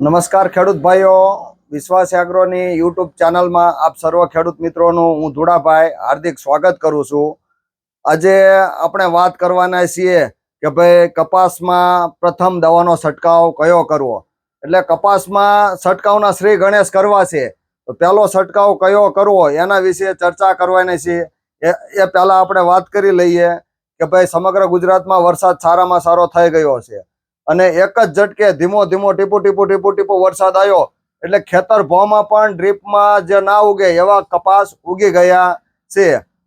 નમસ્કાર ખેડૂત ભાઈઓ, વિશ્વાસ એગ્રોની યુટ્યુબ ચેનલમાં આપ સર્વ ખેડૂત મિત્રોનું હું ધુડાભાઈ હાર્દિક સ્વાગત કરું છું. આજે આપણે વાત કરવાના છીએ કે ભાઈ કપાસમાં પ્રથમ દવાનો છંટકાવ કયો કરવો? એટલે કપાસમાં છંટકાવના શ્રી ગણેશ કરવા છે. તો પહેલો છંટકાવ કયો કરવો એના વિશે ચર્ચા કરવાની છે. એ એ પહેલા આપણે વાત કરી લઈએ કે ભાઈ સમગ્ર ગુજરાતમાં વરસાદ સારામાં સારો થઈ ગયો છે. અને એક જ ઝટકે ધીમો ધીમો, ટીપુ ટીપુ ટીપુ ટીપુ વરસાદ આવ્યો. એટલે ખેતર ભોમાં પણ ડ્રીપમાં જે ના ઉગે એવા કપાસ ઉગી ગયા છે.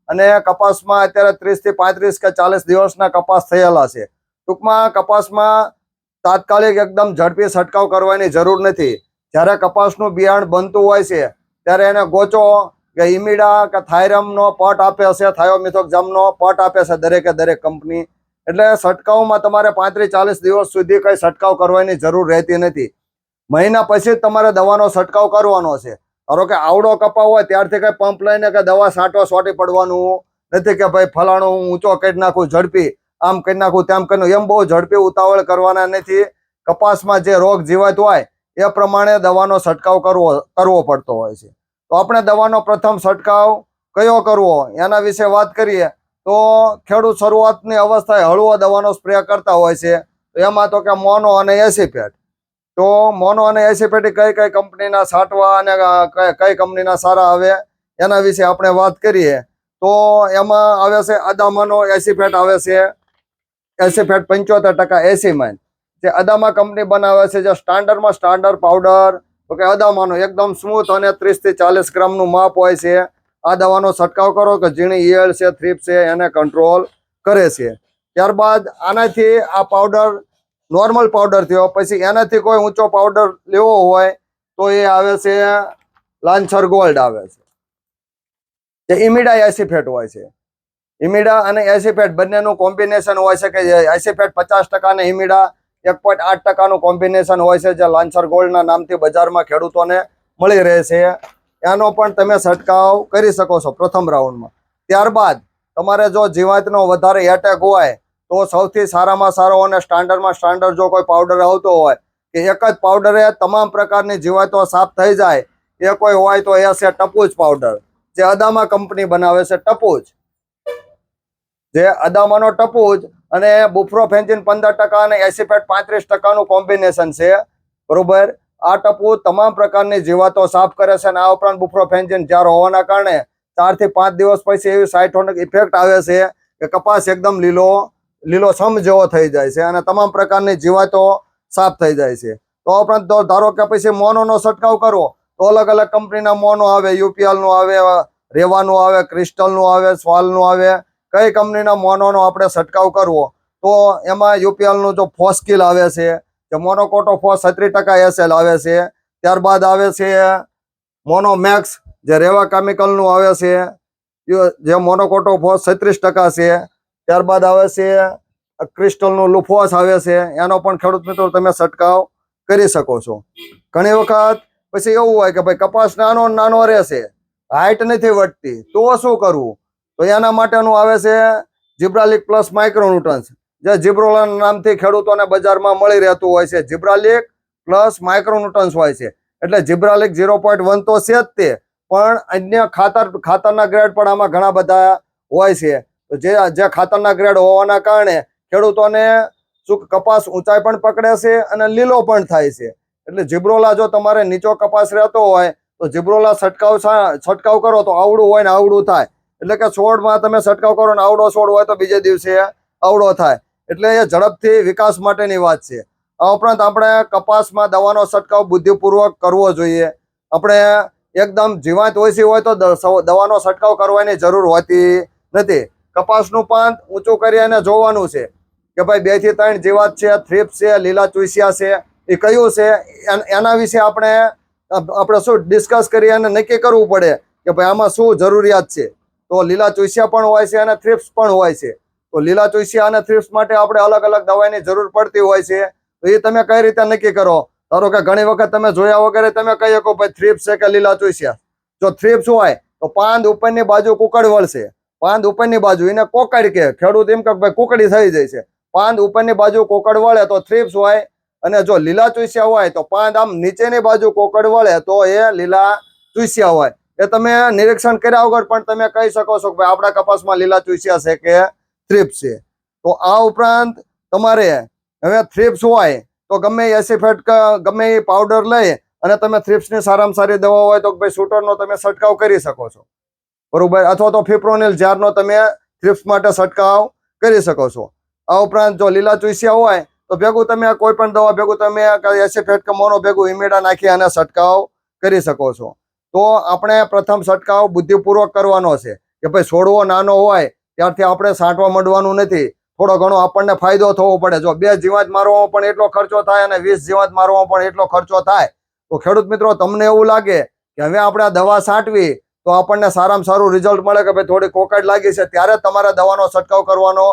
અને કપાસમાં અત્યારે ત્રીસથી પાંત્રીસ કે ચાલીસ દિવસના કપાસ થયેલા છે. ટૂંકમાં કપાસમાં તાત્કાલિક એકદમ ઝડપી છંટકાવ કરવાની જરૂર નથી. જ્યારે કપાસનું બિયારણ બનતું હોય છે, ત્યારે એને ગોચો કે ઇમિડા કે થાયરમનો પટ આપે છે, થાયોમિથોક્ઝામનો પટ આપે છે દરેકે દરેક કંપની. એટલે છંટકાવમાં તમારે પાંત્રીસ ચાલીસ દિવસ સુધી કંઈ છંટકાવ કરવાની જરૂર રહેતી નથી. મહિના પછી જ તમારે દવાનો છંટકાવ કરવાનો છે. ધારો કે આવડો કપાવ હોય ત્યારથી કંઈ પંપ લઈને કે દવા છાંટો છોટી પડવાનું, નથી કે ભાઈ ફલાણું હું ઊંચો કરી નાખું ઝડપી, આમ કરી નાખું તેમ કરી એમ બહુ ઝડપી ઉતાવળ કરવાના નથી. કપાસમાં જે રોગ જીવાત હોય એ પ્રમાણે દવાનો છંટકાવ કરવો કરવો પડતો હોય છે. તો આપણે દવાનો પ્રથમ છંટકાવ કયો કરવો? એના વિશે વાત કરીએ. તો ખેડૂત શરૂઆતની અવસ્થાએ હળવો દવાનો સ્પ્રે કરતા હોય છે, તો એમાં તો કે મોનો અને એસીપેટ. તો મોનો અને એસીપેટ કઈ કઈ કંપનીના છાંટવા અને કઈ કંપનીના સારા આવે એના વિશે આપણે વાત કરીએ. તો એમાં આવે છે અદામાનો એસીફેટ આવે છે એસીફેટ પંચોતેર ટકા એસીમાઇન. જે અદામા કંપની બનાવે છે, જે સ્ટાન્ડર્ડમાં સ્ટાન્ડર્ડ પાવડર, તો કે અદામાનો એકદમ સ્મૂથ અને ત્રીસથી ચાલીસ ગ્રામનું માપ હોય છે. આ દવાનો છંટકાવ કરો કે ઝીણી ઈયળ છે, થ્રીપ છે, એને કંટ્રોલ કરે છે. ત્યારબાદ આનાથી આ પાવડર નોર્મલ પાવડર થયો. પછી એનાથી કોઈ ઊંચો પાવડર લેવો હોય તો એ આવે છે, લાંછર ગોલ્ડ આવે છે. જે ઇમિડા એસિફેટ હોય છે. ઇમિડા અને એસિફેટ બંનેનું કોમ્બિનેશન હોય છે કે એસિફેટ પચાસ ટકા અને ઇમિડા એક પોઈન્ટ આઠ ટકાનું કોમ્બિનેશન હોય છે, જે લાંછર ગોલ્ડના નામથી બજારમાં ખેડૂતોને મળી રહે છે. એનો પણ તમે છંટકાવ કરી શકો છો પ્રથમ રાઉન્ડમાં. ત્યારબાદ તમારે જો જીવાતનો વધારે એટેક હોય, તો સૌથી સારામાં સારો અને સ્ટાન્ડર્ડમાં સ્ટાન્ડર્ડ જો કોઈ પાવડર આવતો હોય, કે એક જ પાવડરે તમામ પ્રકારની જીવાતો સાફ થઈ જાય, એ કોઈ હોય તો એ છે ટપુજ પાવડર જે અદામા કંપની બનાવે છે ટપુજ. જે અદામાનો ટપુજ અને બુફ્રોફેન્જિન પંદર ટકા અને એસીપેટ પાંત્રીસ ટકાનું કોમ્બિનેશન છે. બરોબર? આ ટપુ તમામ પ્રકારની જીવાતો સાફ કરે છે અને આ ઉપરાંત બુફ્રોફેન્જિન જ્યારે હોવાના કારણે ચારથી પાંચ દિવસ પછી એવી સાઇટોનિક ઇફેક્ટ આવે છે કે કપાસ એકદમ લીલો લીલો સમ જેવો થઈ જાય છે અને તમામ પ્રકારની જીવાતો સાફ થઈ જાય છે. તો ઉપરાંત ધારો કે પછી મોનોનો છંટકાવ કરવો, તો અલગ અલગ કંપનીના મોનો આવે યુપીએલનું આવે, રેવાનું આવે, ક્રિસ્ટલનું આવે, સ્વાલનું આવે, કઈ કંપનીના મોનોનો આપણે છંટકાવ કરવો, તો એમાં યુપીએલનું જો ફોસ્કિલ આવે છે જે મોનોકોટો ફોસ છત્રીસ ટકા એસએલ આવે છે. ત્યારબાદ આવે છે મોનોમેક્સ જે રેવા કેમિકલનું આવે છે. જે મોનોકોટો ફોસ છત્રીસ ટકા છે. ત્યારબાદ આવે છે ક્રિસ્ટલનું લુફોસ આવે છે. એનો પણ ખેડૂત મિત્રો તમે છંટકાવ કરી શકો છો. ઘણી વખત પછી એવું હોય કે ભાઈ કપાસ નાનો નાનો રહેશે. હાઈટ નથી વધતી. તો શું કરવું તો એના માટેનું આવે છે જીબ્રાલિક પ્લસ માઇક્રોન્યુટન્સ જે જીબ્રોલા નામથી ખેડૂતોને બજારમાં મળી રહેતું હોય છે. જીબ્રાલિક પ્લસ માઇક્રોન્યુટન્સ હોય છે. એટલે જીબ્રાલિક ઝીરો પોઈન્ટ વન તો છે જ તે, પણ અન્ય ખાતર, ખાતરના ગ્રેડ પણ આમાં ઘણા બધા હોય છે. જે જે ખાતરના ગ્રેડ હોવાના કારણે ખેડૂતોને શું કપાસ ઊંચાઈ પણ પકડે છે અને લીલો પણ થાય છે. એટલે જીબ્રોલા જો તમારે નીચો કપાસ રહેતો હોય, તો જીબ્રોલા છંટકાવ છંટકાવ કરો તો આવડું હોય ને આવડું થાય. એટલે કે છોડમાં તમે છંટકાવ કરો ને આવડો છોડ હોય તો બીજે દિવસે આવડો થાય. એટલે એ ઝડપથી વિકાસ માટેની વાત છે. આ ઉપરાંત આપણે કપાસમાં દવાનો છંટકાવ બુદ્ધિપૂર્વક કરવો જોઈએ. આપણે એકદમ જીવાત ઓછી હોય તો દવાનો છંટકાવ કરવાની જરૂર હોતી નથી. કપાસનું પાન ઊંચું કરી અને જોવાનું છે કે ભાઈ બેથી ત્રણ જીવાત છે, થ્રીપ છે, લીલા ચુસિયા છે, એ કયું છે? એન- વિશે આપણે આપણે શું ડિસ્કસ કરી અને નક્કી કરવું પડે કે ભાઈ આમાં શું જરૂરિયાત છે? તો લીલા ચુસિયા પણ હોય છે અને થ્રિપ્સ પણ હોય છે. તો લીલા ચૂસિયા અને થ્રિપ્સ માટે આપણે અલગ અલગ દવાની જરૂર પડતી હોય છે. તો એ તમે કઈ રીતે નક્કી કરો? ધારો કે ઘણી વખત તમે જોયા વગેરે તમે કહી શકો ભાઈ થ્રિપ્સ છે કે લીલા ચૂસિયા જો થ્રિપ્સ હોય, તો પાંદ ઉપરની બાજુ કુકડ વળશે. પાંદ ઉપરની બાજુ એને કોકડ કે, ખેડૂત એમ કે ભાઈ કુકડી થઈ જાય છે. પાંદ ઉપરની બાજુ કોકડ વળે તો થ્રિપ્સ હોય, અને જો લીલા ચૂસ્યા હોય તો પાંદ આમ નીચેની બાજુ કોકડ વળે તો એ લીલા ચૂસ્યા હોય. એ તમે નિરીક્ષણ કર્યા વગર પણ તમે કહી શકો છો કે ભાઈ આપણા કપાસમાં લીલા ચૂસ્યા છે કે થ્રીપ્સ છે. તો આ ઉપરાંત તમારે હવે થ્રિપ્સ હોય તો ગમે એસિફેટ ગમે એ પાવડર લઈ અને તમે થ્રિપ્સની સારામાં સારી દવા હોય તો ભાઈ શૂટરનો તમે છંટકાવ કરી શકો છો. બરોબર? અથવા તો ફિપ્રોનિલ ઝારનો તમે થ્રિપ્સ માટે છંટકાવ કરી શકો છો. આ ઉપરાંત જો લીલા ચૂસ્યા હોય તો ભેગું તમે કોઈ પણ દવા ભેગું તમે એસિફેટ કે મોનો ભેગું ઇમેડા નાખી અને છંટકાવ કરી શકો છો. તો આપણે પ્રથમ છંટકાવ બુદ્ધિપૂર્વક કરવાનો છે કે ભાઈ છોડવો નાનો હોય ત્યારથી આપણે સાંટવા મંડવાનું નથી. થોડો ઘણો આપણને ફાયદો થવો પડે. જો બે જીવાત મારવામાં પણ એટલો ખર્ચો થાય અને વીસ જીવાત મારવામાં પણ એટલો ખર્ચો થાય, તો ખેડૂત મિત્રો, તમને એવું લાગે કે હવે આપણે દવા સાંટવી, તો આપણને સારામાં સારું રિઝલ્ટ મળે કે ભાઈ થોડી કોકડ લાગી છે? ત્યારે તમારે દવાનો છંટકાવ કરવાનો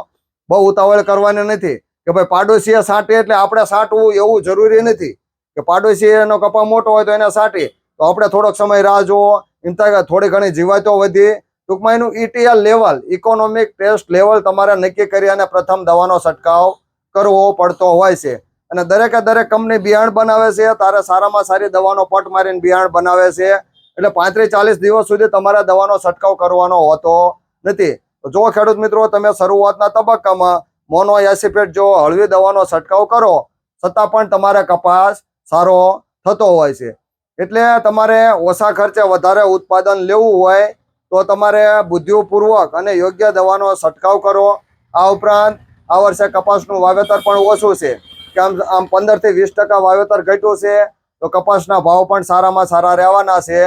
બહુ ઉતાવળ કરવાની નથી કે ભાઈ પાડોશીએ છાંટે એટલે આપણે સાંટવું એવું જરૂરી નથી કે પાડોશી એનો કપા મોટો હોય તો એને છાંટી તો આપણે થોડોક સમય રાહ જોવો ઇન્તા થોડી ઘણી જીવાતો વધી ટૂંકમાં એનું ETL level economic test level તમારે નક્કી કરી અને પ્રથમ દવાનો છંટકાવ કરવો પડતો હોય છે. અને દરેકે દરેક કંપની બિયાણ બનાવે છે, તારે સારામાં સારી દવાનો પટ મારીને બિયાણ બનાવે છે. એટલે પાંત્રીસ ચાલીસ દિવસ સુધી તમારે દવાનો છંટકાવ કરવાનો હોતો નથી. જો ખેડૂત મિત્રો, તમે શરૂઆતના તબક્કામાં મોનો એસિપેટ જો હળવી દવાનો છંટકાવ કરો, છતાં પણ તમારે કપાસ સારો થતો હોય છે. એટલે તમારે ઓછા ખર્ચે વધારે ઉત્પાદન લેવું હોય તો તમારે બુદ્ધિપૂર્વક અને યોગ્ય દવાનો છંટકાવ કરો. આ ઉપરાંત આ વર્ષે કપાસનું વાવેતર પણ ઓછું છે. કે આમ આમ પંદરથી વીસ ટકા વાવેતર ઘટ્યું છે, તો કપાસના ભાવ પણ સારામાં સારા રહેવાના છે.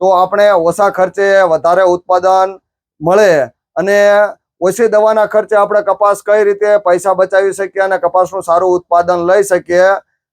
તો આપણે ઓછા ખર્ચે વધારે ઉત્પાદન મળે અને ઓછી દવાના ખર્ચે આપણે કપાસ કઈ રીતે પૈસા બચાવી શકીએ અને કપાસનું સારું ઉત્પાદન લઈ શકીએ,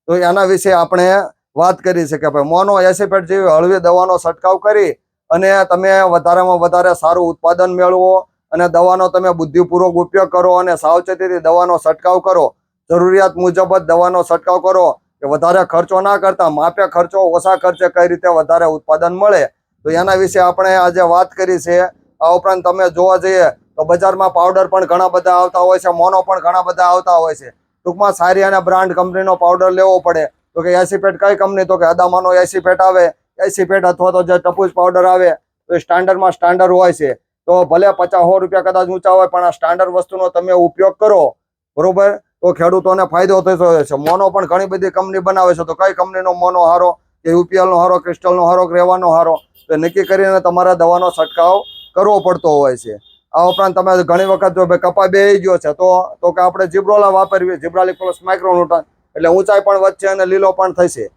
તો એના વિશે આપણે વાત કરી શકીએ. ભાઈ મોનો એસિપેટ જેવી હળવી દવાનો છંટકાવ કરી અને તમે વધારેમાં વધારે સારું ઉત્પાદન મેળવો અને દવાનો તમે બુદ્ધિપૂર્વક ઉપયોગ કરો અને સાવચેતીથી દવાનો છંટકાવ કરો. જરૂરિયાત મુજબ જ દવાનો છંટકાવ કરો કે વધારે ખર્ચો ના કરતા માપે ખર્ચો ઓછા ખર્ચે કઈ રીતે વધારે ઉત્પાદન મળે. તો એના વિશે આપણે આજે વાત કરી છે. આ ઉપરાંત તમે જોવા જઈએ તો બજારમાં પાવડર પણ ઘણા બધા આવતા હોય છે, મોનો પણ ઘણા બધા આવતા હોય છે. ટૂંકમાં સારી અને બ્રાન્ડ કંપનીનો પાવડર લેવો પડે. તો કે એસીપેટ કઈ કંપની તો કે અદામાનો એસીપેટ આવે. એસીપેટ અથવા તો જે ટપુસ પાવડર આવે, તો એ સ્ટાન્ડર્ડમાં સ્ટાન્ડર્ડ હોય છે. તો ભલે પચાસ સો રૂપિયા કદાચ ઊંચા હોય, પણ આ સ્ટાન્ડર્ડ વસ્તુનો તમે ઉપયોગ કરો. બરોબર? તો ખેડૂતોને ફાયદો થતો હોય છે. મોનો પણ ઘણી બધી કંપની બનાવે છે. તો કઈ કંપનીનો મોનો હારો? કે યુપીએલનો હારો ક્રિસ્ટલનો હારો, કે રેવાનો હારો? તો નક્કી કરીને તમારા દવાનો છંટકાવ કરવો પડતો હોય છે. આ ઉપરાંત તમે ઘણી વખત જો ભાઈ કપા બે ગયો છે, તો તો કે આપણે જીબ્રોલા વાપરીએ. જીબ્રાલિક પ્લસ માઇક્રોન્યુટન એટલે ઊંચાઈ પણ વધશે અને લીલો પણ થશે.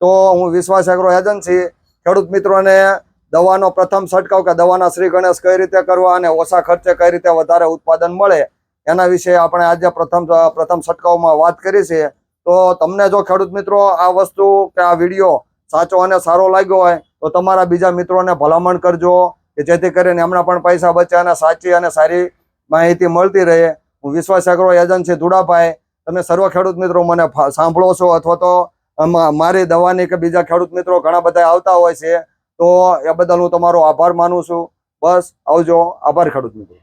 તો હું વિશ્વાસ એગ્રો એજન્સી, ખેડૂત મિત્રોને દવાનો પ્રથમ છંટકાવ કે દવાના શ્રી ગણેશ કઈ રીતે કરવા અને ઓછા ખર્ચે કઈ રીતે વધારે ઉત્પાદન મળે, એના વિશે આપણે આજે પ્રથમ પ્રથમ છંટકાવમાં વાત કરી છે. તો તમને જો ખેડૂત મિત્રો આ વસ્તુ કે આ વીડિયો સાચો અને સારો લાગ્યો હોય, તો તમારા બીજા મિત્રોને ભલામણ કરજો, કે જેથી કરીને એમના પણ પૈસા બચે અને સાચી અને સારી માહિતી મળતી રહે. હું વિશ્વાસ એગ્રો એજન્સી ધુડાભાઈ. તમે સર્વ ખેડૂત મિત્રો મને સાંભળો છો અથવા તો મારી દવાની કે બીજા ખેડૂત મિત્રો ઘણા બધા આવતા હોય છે, તો એ બદલ હું તમારો આભાર માનું છું. બસ, આવજો. આભાર ખેડૂત મિત્રો.